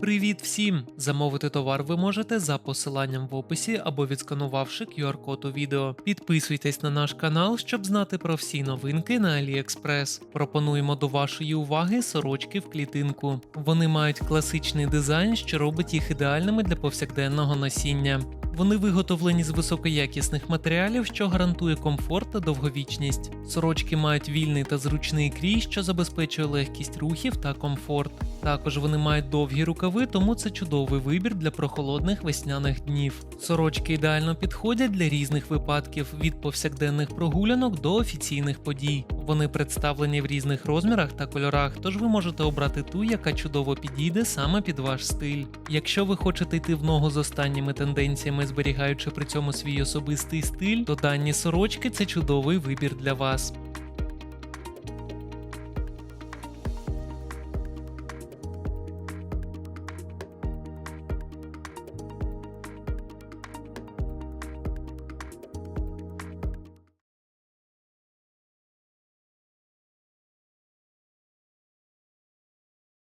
Привіт всім! Замовити товар ви можете за посиланням в описі або відсканувавши QR-код у відео. Підписуйтесь на наш канал, щоб знати про всі новинки на AliExpress. Пропонуємо до вашої уваги сорочки в клітинку. Вони мають класичний дизайн, що робить їх ідеальними для повсякденного носіння. Вони виготовлені з високоякісних матеріалів, що гарантує комфорт та довговічність. Сорочки мають вільний та зручний крій, що забезпечує легкість рухів та комфорт. Також вони мають довгі рукави, тому це чудовий вибір для прохолодних весняних днів. Сорочки ідеально підходять для різних випадків від повсякденних прогулянок до офіційних подій. Вони представлені в різних розмірах та кольорах, тож ви можете обрати ту, яка чудово підійде саме під ваш стиль. Якщо ви хочете йти в ногу з останніми тенденціями, зберігаючи при цьому свій особистий стиль, то дані сорочки це чудовий вибір для вас.